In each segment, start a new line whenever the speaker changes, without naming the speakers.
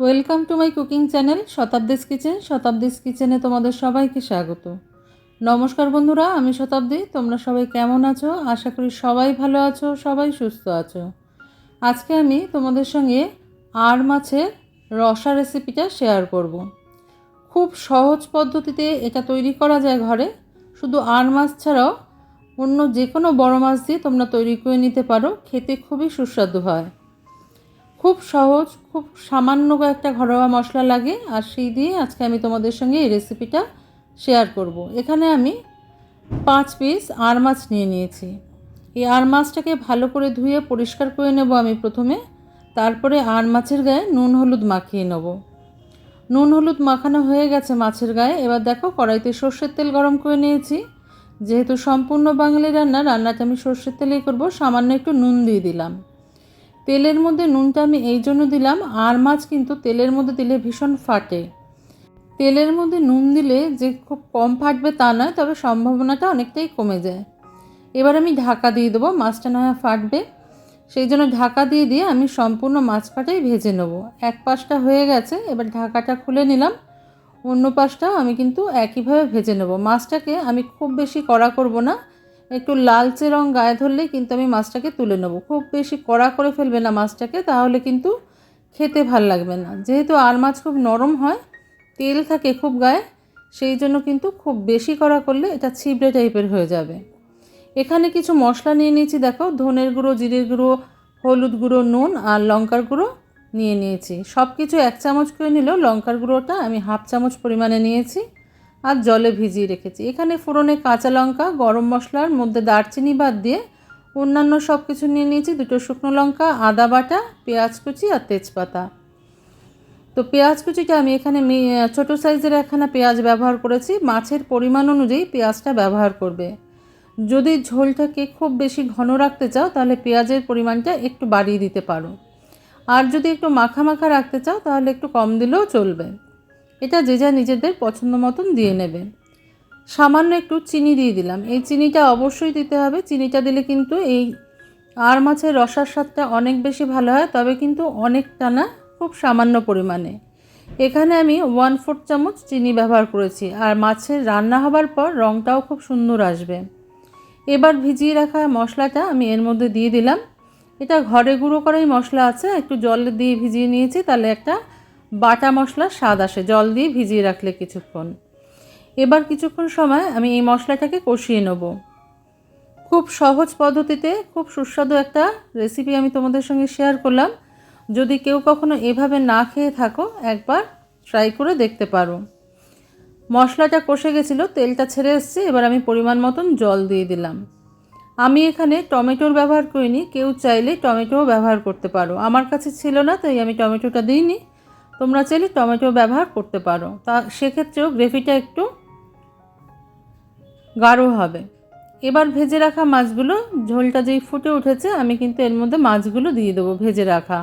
Welcome to my cooking channel Shatabdi's kitchen. Shatabdi's কিচেনে তোমাদের সবাইকে স্বাগত। নমস্কার বন্ধুরা, আমি শতাব্দী। তোমরা সবাই কেমন আছো? আশা করি সবাই ভালো আছো, সবাই সুস্থ আছো। আজকে আমি তোমাদের সঙ্গে আর মাছের রসা রেসিপিটা শেয়ার করব। খুব সহজ পদ্ধতিতে এটা তৈরি করা যায় ঘরে। শুধু আর মাছ ছাড়াও অন্য যে কোনো বড় মাছ দিয়ে তোমরা তৈরি করে নিতে পারো। খেতে খুবই সুস্বাদু হয়। খুব সহজ, খুব সামান্য একটা ঘরোয়া মশলা লাগে, আর সেই দিয়ে আজকে আমি তোমাদের সঙ্গে এই রেসিপিটা শেয়ার করব। এখানে আমি পাঁচ পিস আর মাছ নিয়ে নিয়েছি। এই আর মাছটাকে ভালো করে ধুয়ে পরিষ্কার করে নেব আমি প্রথমে। তারপরে আর মাছের গায়ে নুন হলুদ মাখিয়ে নেব। নুন হলুদ মাখানো হয়ে গেছে মাছের গায়ে। এবার দেখো, কড়াইতে সর্ষের তেল গরম করে নিয়েছি। যেহেতু সম্পূর্ণ বাঙালি রান্না, রান্নাটা আমি সর্ষের তেলেই করব। সামান্য একটু নুন দিয়ে দিলাম। তেলের মধ্যে নুনটা আমি এই জন্য দিলাম, আর মাছ কিন্তু তেলের মধ্যে দিলে ভীষণ ফাটে। তেলের মধ্যে নুন দিলে যে খুব কম ফাটবে তা নয়, তবে সম্ভাবনাটা অনেকটাই কমে যায়। এবার আমি ঢাকা দিয়ে দেবো, মাছটা না ফাটবে। সেই জন্য ঢাকা দিয়ে দিয়ে আমি সম্পূর্ণ মাছ কাটাই ভেজে নেব। এক পাশটা হয়ে গেছে, এবার ঢাকাটা খুলে নিলাম। অন্য পাশটাও আমি কিন্তু একইভাবে ভেজে নেব। মাছটাকে আমি খুব বেশি কড়া করব না একটু লালচে রং গায়ে ধরলেই কিন্তু আমি মাছটাকে তুলে নেব। খুব বেশি কড়া করে ফেলবে না মাছটাকে, তাহলে কিন্তু খেতে ভালো লাগবে না। যেহেতু আর মাছ খুব নরম হয়, তেল থাকে খুব গায়ে, সেই জন্য কিন্তু খুব বেশি কড়া করলে এটা ছিবড়ে টাইপের হয়ে যাবে। এখানে কিছু মশলা নিয়ে নিয়েছি, দেখো, ধনের গুঁড়ো, জিরের গুঁড়ো, হলুদ গুঁড়ো, নুন আর লঙ্কার গুঁড়ো নিয়ে নিয়েছি। সব কিছু এক চামচ করে নিলেও লঙ্কার গুঁড়োটা আমি হাফ চামচ পরিমাণে নিয়েছি। আর জলে ভিজিয়ে রেখেছি। এখানে ফোড়নে কাঁচা লঙ্কা, গরম মশলার মধ্যে দারচিনি বাদ দিয়ে অন্যান্য সব কিছু নিয়ে নিয়েছি। দুটো শুকনো লঙ্কা, আদা বাটা, পেঁয়াজ কুচি আর তেজপাতা। তো পেঁয়াজ কুচিটা আমি এখানে ছোট সাইজের একখানা পেঁয়াজ ব্যবহার করেছি। মাছের পরিমাণ অনুযায়ী পেঁয়াজটা ব্যবহার করবে। যদি ঝোলটাকে খুব বেশি ঘন রাখতে চাও, তাহলে পেঁয়াজের পরিমাণটা একটু বাড়িয়ে দিতে পারো। আর যদি একটু মাখা মাখা রাখতে চাও, তাহলে একটু কম দিলেও চলবে। এটা যে যা নিজেদের পছন্দ মতন দিয়ে নেবে। সামান্য একটু চিনি দিয়ে দিলাম। এই চিনিটা অবশ্যই দিতে হবে। চিনিটা দিলে কিন্তু এই আর মাছের রসার স্বাদটা অনেক বেশি ভালো হয়, তবে কিন্তু অনেকটা না খুব সামান্য পরিমাণে। এখানে আমি ওয়ান ফোর্থ চামচ চিনি ব্যবহার করেছি। আর মাছের রান্না হবার পর রঙটাও খুব সুন্দর আসবে। এবার ভিজিয়ে রাখা মশলাটা আমি এর মধ্যে দিয়ে দিলাম। এটা ঘরে গুঁড়ো করাই মশলা আছে। একটু জল দিয়ে ভিজিয়ে নিয়েছি, তাহলে একটা বাটা মশলার স্বাদ আসে। জল দিয়ে ভিজিয়ে রাখলে কিছুক্ষণ। এবার কিছুক্ষণ সময় আমি এই মশলাটাকে কষিয়ে নেব। খুব সহজ পদ্ধতিতে, খুব সুস্বাদু একটা রেসিপি আমি তোমাদের সঙ্গে শেয়ার করলাম। যদি কেউ কখনো এভাবে না খেয়ে থাকো, একবার ট্রাই করে দেখতে পারো। মশলাটা কষে গেছিল, তেলটা ছেড়ে এসছে, এবার আমি পরিমাণ মতন জল দিয়ে দিলাম। আমি এখানে টমেটোর ব্যবহার করিনি, কেউ চাইলে টমেটোও ব্যবহার করতে পারো। আমার কাছে ছিল না, তাই আমি টমেটোটা দিইনি। তোমরা চাইলে টমেটো ব্যবহার করতে পারো। তা সেক্ষেত্রেও গ্রেভিটা একটু গাঢ় হবে। এবার ভেজে রাখা মাছগুলো, ঝোলটা যেই ফুটে উঠেছে, আমি কিন্তু এর মধ্যে মাছগুলো দিয়ে দেবো ভেজে রাখা।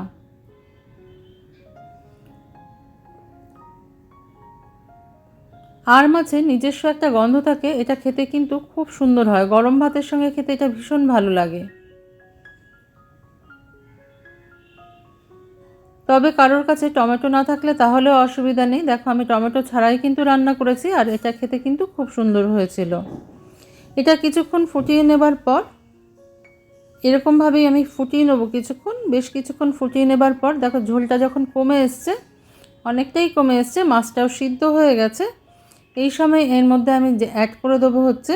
আর মাছে নিজস্ব একটা গন্ধ থাকে, এটা খেতে কিন্তু খুব সুন্দর হয়। গরম ভাতের সঙ্গে খেতে এটা ভীষণ ভালো লাগে। তবে কারোর কাছে টমেটো না থাকলে তাহলেও অসুবিধা নেই। দেখো, আমি টমেটো ছাড়াই কিন্তু রান্না করেছি আর এটা খেতে কিন্তু খুব সুন্দর হয়েছিল। এটা কিছুক্ষণ ফুটিয়ে নেবার পর, এরকমভাবেই আমি ফুটিয়ে নেব কিছুক্ষণ। বেশ কিছুক্ষণ ফুটিয়ে নেবার পর, দেখো, ঝোলটা যখন কমে এসছে, অনেকটাই কমে এসছে, মাছটাও সিদ্ধ হয়ে গেছে। এই সময় এর মধ্যে আমি যে অ্যাড করে দেবো হচ্ছে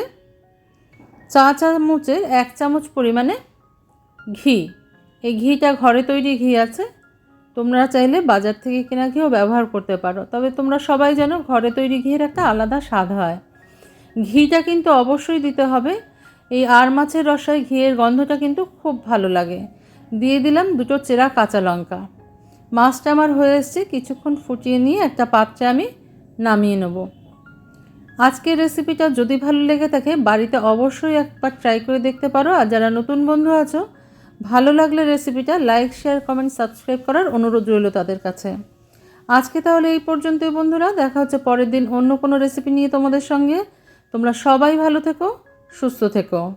চা চামচের এক চামচ পরিমাণে ঘি। এই ঘিটা ঘরে তৈরি ঘি আছে। তোমরা চাইলে বাজার থেকে কেনা ঘিও ব্যবহার করতে পারো, তবে তোমরা সবাই জানো ঘরে তৈরি ঘিয়ের একটা আলাদা স্বাদ হয়। ঘিটা কিন্তু অবশ্যই দিতে হবে। এই আর মাছের রসায় ঘিয়ের গন্ধটা কিন্তু খুব ভালো লাগে। দিয়ে দিলাম দুটো চেরা কাঁচা লঙ্কা। মাছটা আমার হয়ে এসছে, কিছুক্ষণ ফুটিয়ে নিয়ে একটা পাত্রে আমি নামিয়ে নেব। আজকের রেসিপিটা যদি ভালো লেগে থাকে, বাড়িতে অবশ্যই একবার ট্রাই করে দেখতে পারো। আর যারা নতুন বন্ধু আছো ভালো লাগলে রেসিপিটা লাইক শেয়ার কমেন্ট সাবস্ক্রাইব করার অনুরোধ রইল তাদের কাছে। আজকে তাহলে এই পর্যন্তই বন্ধুরা, দেখা হচ্ছে পরের দিন অন্য কোনো রেসিপি নিয়ে তোমাদের সঙ্গে। তোমরা সবাই ভালো থেকো, সুস্থ থেকো।